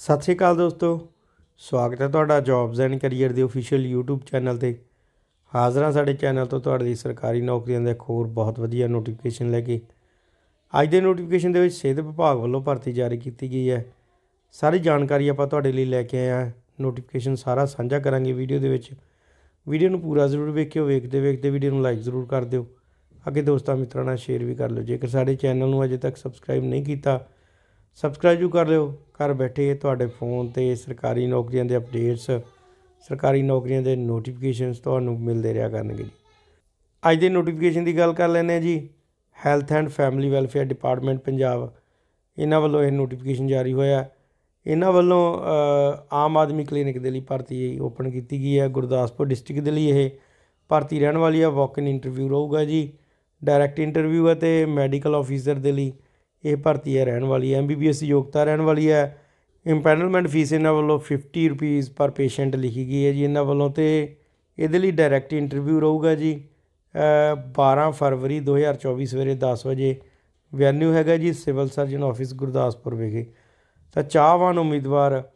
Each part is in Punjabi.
ਸਤਿ ਸ਼੍ਰੀ ਅਕਾਲ ਦੋਸਤੋ, ਸਵਾਗਤ ਹੈ ਤੁਹਾਡਾ ਜੌਬਸ ਐਂਡ ਕੈਰੀਅਰ ਦੇ ਅਫੀਸ਼ੀਅਲ YouTube ਚੈਨਲ ਤੇ। ਹਾਜ਼ਰ ਹਾਂ ਸਾਡੇ ਚੈਨਲ ਤੋਂ ਤੁਹਾਡੀ ਸਰਕਾਰੀ ਨੌਕਰੀਆਂ ਦਾ ਇੱਕ ਹੋਰ ਬਹੁਤ ਵਧੀਆ ਨੋਟੀਫਿਕੇਸ਼ਨ ਲੈ ਕੇ। ਅੱਜ ਦੇ ਨੋਟੀਫਿਕੇਸ਼ਨ ਦੇ ਵਿੱਚ ਸਿਹਤ ਵਿਭਾਗ ਵੱਲੋਂ ਭਰਤੀ ਜਾਰੀ ਕੀਤੀ ਗਈ ਹੈ। ਸਾਰੀ ਜਾਣਕਾਰੀ ਆਪਾਂ ਤੁਹਾਡੇ ਲਈ ਲੈ ਕੇ ਆਏ ਹਾਂ। ਨੋਟੀਫਿਕੇਸ਼ਨ ਸਾਰਾ ਸਾਂਝਾ ਕਰਾਂਗੇ ਵੀਡੀਓ ਦੇ ਵਿੱਚ। ਵੀਡੀਓ ਨੂੰ ਪੂਰਾ ਜ਼ਰੂਰ ਵੇਖਿਓ, ਵੇਖਦੇ ਵੇਖਦੇ ਵੀਡੀਓ ਨੂੰ ਲਾਈਕ ਜ਼ਰੂਰ ਕਰ ਦਿਓ। ਅੱਗੇ ਦੋਸਤਾਂ ਮਿੱਤਰਾਂ ਨਾਲ ਸ਼ੇਅਰ ਵੀ ਕਰ ਲਿਓ। ਜੇਕਰ ਸਾਡੇ ਚੈਨਲ ਨੂੰ ਅਜੇ ਤੱਕ ਸਬਸਕ੍ਰਾਈਬ ਨਹੀਂ ਕੀਤਾ ਸਬਸਕ੍ਰਾਈਬ ਜੂ ਕਰ ਲਿਓ। ਘਰ ਬੈਠੇ ਤੁਹਾਡੇ ਫੋਨ ਤੇ ਸਰਕਾਰੀ ਨੌਕਰੀਆਂ ਦੇ ਅਪਡੇਟਸ ਸਰਕਾਰੀ ਨੌਕਰੀਆਂ ਦੇ ਨੋਟੀਫਿਕੇਸ਼ਨਸ ਤੁਹਾਨੂੰ ਮਿਲਦੇ ਰਿਹਾ ਕਰਨਗੇ ਜੀ। ਅੱਜ ਦੇ ਨੋਟੀਫਿਕੇਸ਼ਨ ਦੀ ਗੱਲ ਕਰ ਲੈਂਦੇ ਹਾਂ ਜੀ। Health and family welfare department Punjab, ਇਹਨਾਂ ਵੱਲੋਂ ਇਹ ਨੋਟੀਫਿਕੇਸ਼ਨ ਜਾਰੀ ਹੋਇਆ। ਇਹਨਾਂ ਵੱਲੋਂ ਆਮ ਆਦਮੀ ਕਲੀਨਿਕ ਦੇ ਲਈ ਭਰਤੀ ਓਪਨ ਕੀਤੀ ਗਈ ਹੈ। ਗੁਰਦਾਸਪੁਰ ਡਿਸਟ੍ਰਿਕਟ ਦੇ ਲਈ ਇਹ ਭਰਤੀ ਰਹਿਣ ਵਾਲੀ ਹੈ ਵਾਕ ਇਨ ਇੰਟਰਵਿਊ ਰਹੂਗਾ ਜੀ। ਡਾਇਰੈਕਟ ਇੰਟਰਵਿਊ ਹੈ ਤੇ ਮੈਡੀਕਲ ਆਫੀਸਰ ਦੇ ਲਈ ਇਹ ਭਰਤੀ ਹੈ ਰਹਿਣ ਵਾਲੀ ਹੈ। ਐਮਬੀਬੀਐਸ ਯੋਗਤਾ ਰਹਿਣ ਵਾਲੀ ਹੈ। ਇੰਪੈਨਲਮੈਂਟ ਫੀਸ ਇਹਨਾਂ ਵੱਲੋਂ 50 ਰੁਪੀਸ ਪਰ ਪੇਸ਼ੈਂਟ ਲਿਖੀ ਗਈ ਹੈ ਜੀ ਇਹਨਾਂ ਵੱਲੋਂ ਤੇ ਇਹਦੇ ਲਈ ਡਾਇਰੈਕਟ ਇੰਟਰਵਿਊ ਰਹੂਗਾ ਜੀ। ਅ, 12 ਫਰਵਰੀ 2024 ਸਵੇਰੇ 10 ਵਜੇ ਵੈਨਿਊ ਹੈਗਾ ਜੀ ਸਿਵਲ ਸਰਜਨ ਆਫਿਸ ਗੁਰਦਾਸਪੁਰ ਵਿਖੇ। ਤਾਂ ਚਾਹਵਾਨ ਉਮੀਦਵਾਰ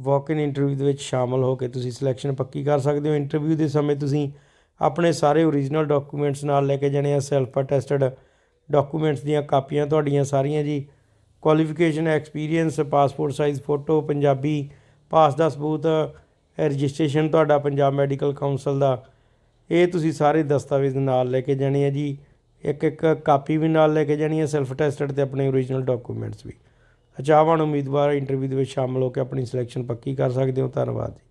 ਵਾਕ ਇਨ ਇੰਟਰਵਿਊ ਦੇ ਵਿੱਚ ਸ਼ਾਮਲ ਹੋ ਕੇ ਤੁਸੀਂ ਸਿਲੈਕਸ਼ਨ ਪੱਕੀ ਕਰ ਸਕਦੇ ਹੋ। ਇੰਟਰਵਿਊ ਦੇ ਸਮੇਂ ਤੁਸੀਂ ਆਪਣੇ ਸਾਰੇ ਓਰੀਜਨਲ ਡਾਕੂਮੈਂਟਸ ਨਾਲ ਲੈ ਕੇ ਜਾਣੇ ਆ ਸੈਲਫ ਅਟੈਸਟਡ ਡਾਕੂਮੈਂਟਸ ਦੀਆਂ ਕਾਪੀਆਂ ਤੁਹਾਡੀਆਂ ਸਾਰੀਆਂ ਜੀ। Qualification experience passport size photo Punjabi pass ਦਾ ਸਬੂਤ ਰਜਿਸਟ੍ਰੇਸ਼ਨ ਤੁਹਾਡਾ ਪੰਜਾਬ ਮੈਡੀਕਲ ਕਾਉਂਸਲ ਦਾ। ਇਹ ਤੁਸੀਂ ਸਾਰੇ ਦਸਤਾਵੇਜ਼ ਨਾਲ ਲੈ ਕੇ ਜਾਣੇ ਆ ਜੀ। ਇੱਕ ਇੱਕ ਕਾਪੀ ਵੀ ਨਾਲ ਲੈ ਕੇ ਜਾਣੀ ਹੈ ਸੈਲਫ ਟੈਸਟਡ ਤੇ ਆਪਣੇ ਓਰੀਜਨਲ ਡਾਕੂਮੈਂਟਸ ਵੀ। ਚਾਹਵਾਨ ਉਮੀਦਵਾਰ ਇੰਟਰਵਿਊ ਦੇ ਵਿੱਚ ਸ਼ਾਮਲ ਹੋ ਕੇ ਆਪਣੀ ਸਿਲੈਕਸ਼ਨ ਪੱਕੀ ਕਰ ਸਕਦੇ ਹੋ। ਧੰਨਵਾਦ ਜੀ।